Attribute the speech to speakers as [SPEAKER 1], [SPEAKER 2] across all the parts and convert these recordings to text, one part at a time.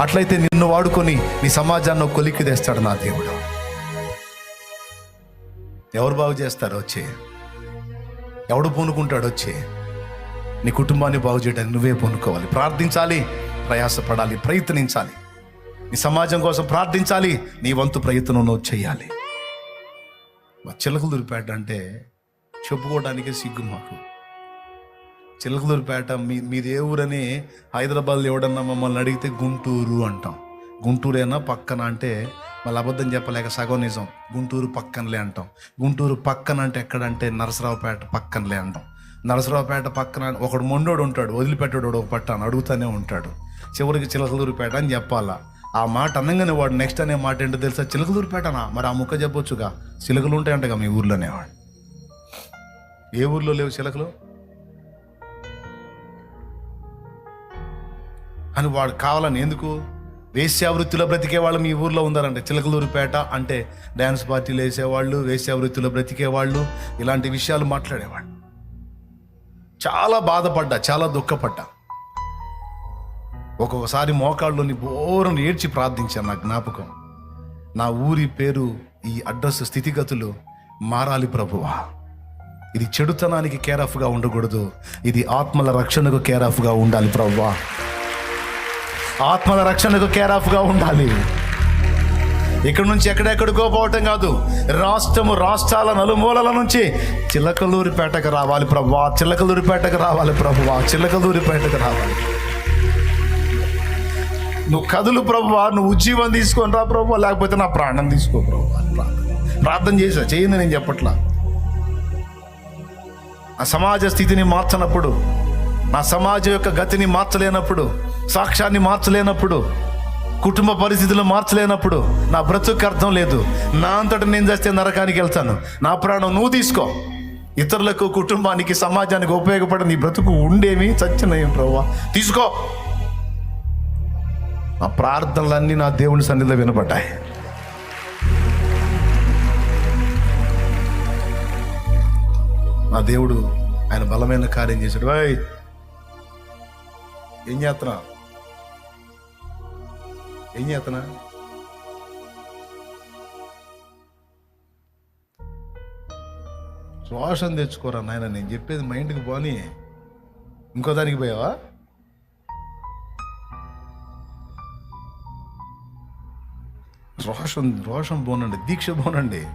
[SPEAKER 1] అట్లయితే నిన్ను వాడుకొని నీ సమాజాన్ని ఒక కొలిక్కి తెస్తాడు నా దేవుడు. ఎవరు బాగు చేస్తారు వచ్చి? ఎవడు పూనుకుంటాడు వచ్చి? నీ కుటుంబాన్ని బాగు చేయడానికి నువ్వే పూనుకోవాలి. ప్రార్థించాలి ప్రయాసపడాలి ప్రయత్నించాలి. నీ సమాజం కోసం ప్రార్థించాలి నీ వంతు ప్రయత్నం నువ్వు చేయాలి. మా చిలకలు దొరిపాడంటే చెప్పుకోవడానికి సిగ్గు మాకు. చిలకదూరుపేట మీ మీది ఏ ఊరని హైదరాబాద్లో ఎవడన్నా మమ్మల్ని అడిగితే గుంటూరు అంటాం. గుంటూరేనా పక్కన అంటే మళ్ళీ అబద్ధం చెప్పలేక సగం నిజం. గుంటూరు పక్కనలే అంటాం. గుంటూరు పక్కన అంటే ఎక్కడంటే నరసరావుపేట పక్కనలే అంటాం. నరసరావుపేట పక్కన ఒకడు మొండోడు ఉంటాడు వదిలిపెట్టాడు ఒక పట్టాను అడుగుతానే ఉంటాడు. చివరికి చిలకలూరిపేట అని చెప్పాలా. ఆ మాట అనగానే వాడు నెక్స్ట్ అనే మాట ఏంటో తెలుసా? చిలకలూరిపేటనా మరి ఆ ముక్క చెప్పొచ్చుగా? చిలకలు ఉంటాయంటగా మీ ఊర్లోనే వాడు. ఏ ఊర్లో లేవు చిలకలు? అని వాడు కావాలని ఎందుకు? వేశ్యావృత్తిలో బ్రతికే వాళ్ళు మీ ఊర్లో ఉన్నారంటే చిలకలూరుపేట అంటే డ్యాన్స్ పార్టీలు వేసేవాళ్ళు వేశ్యావృత్తిలో బ్రతికే వాళ్ళు ఇలాంటి విషయాలు మాట్లాడేవాళ్ళు. చాలా బాధపడ్డా చాలా దుఃఖపడ్డా. ఒక్కొక్కసారి మోకాళ్ళలోని బోరును ఏడ్చి ప్రార్థించాను నా జ్ఞాపకం. నా ఊరి పేరు ఈ అడ్రస్ స్థితిగతులు మారాలి ప్రభువా. ఇది చెడుతనానికి కేర్ ఆఫ్గా ఉండకూడదు. ఇది ఆత్మల రక్షణకు కేర్ ఆఫ్గా ఉండాలి ప్రభువా. ఆత్మల రక్షణకు కేర్ ఆఫ్గా ఉండాలి. ఇక్కడ నుంచి ఎక్కడెక్కడికో పోవటం కాదు రాష్ట్రము రాష్ట్రాల నలుమూలల నుంచి చిలకలూరిపేటకు రావాలి ప్రభువా చిలకలూరిపేటకు రావాలి ప్రభువా చిలకలూరిపేటకు రావాలి. నువ్వు కదులు ప్రభువా నువ్వు ఉజ్జీవం తీసుకొని రా ప్రభువా లేకపోతే నా ప్రాణం తీసుకో ప్రభువా ప్రార్థన. ప్రార్థన చేసా చేయండి నేను చెప్పట్లా. ఆ సమాజ స్థితిని మార్చనప్పుడు నా సమాజం యొక్క గతిని మార్చలేనప్పుడు సాక్ష్యాన్ని మార్చలేనప్పుడు కుటుంబ పరిస్థితులు మార్చలేనప్పుడు నా బ్రతుకు అర్థం లేదు. నా అంతట నేను చేస్తే నరకానికి వెళ్తాను. నా ప్రాణం నువ్వు తీసుకో. ఇతరులకు కుటుంబానికి సమాజానికి ఉపయోగపడే నీ బ్రతుకు ఉండేమి చచ్చినయం ప్రవ్వా తీసుకో. ఆ ప్రార్థనలన్నీ నా దేవుని సన్నిధిలో వినపడ్డాయి నా దేవుడు ఆయన బలమైన కార్యం చేశాడు. వాయ్ ఏం చేస్తున్నా ఏం చేస్తున్నా శ్వాసం తెచ్చుకోరా నాయన నేను చెప్పేది మైండ్కి పోని. ఇంకో దానికి పోయావా? రోషం రోషం పోనండి దీక్ష పోనండి.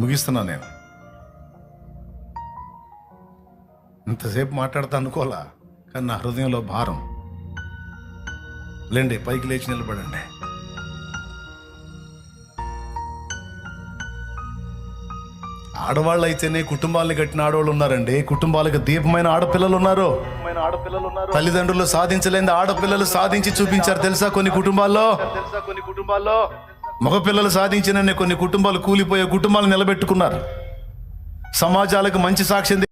[SPEAKER 1] ముగిస్తున్నా నేను. ఇంతసేపు మాట్లాడతా అనుకోలా కానీ నా హృదయంలో భారం. లేండి పైకి లేచి నిలబడండి. ఆడవాళ్ళు అయితేనే కుటుంబాలను కట్టిన ఆడవాళ్ళు ఉన్నారండి. కుటుంబాలకు దీపమైన ఆడపిల్లలు ఉన్నారు. తల్లిదండ్రులు సాధించలేని ఆడపిల్లలు సాధించి చూపించారు తెలుసా కొన్ని కుటుంబాల్లో? తెలుసా కొన్ని కుటుంబాల్లో మగపిల్లలు సాధించిన కొన్ని కుటుంబాలు కూలిపోయే కుటుంబాలు నిలబెట్టుకున్నారు. సమాజాలకు మంచి సాక్ష్యం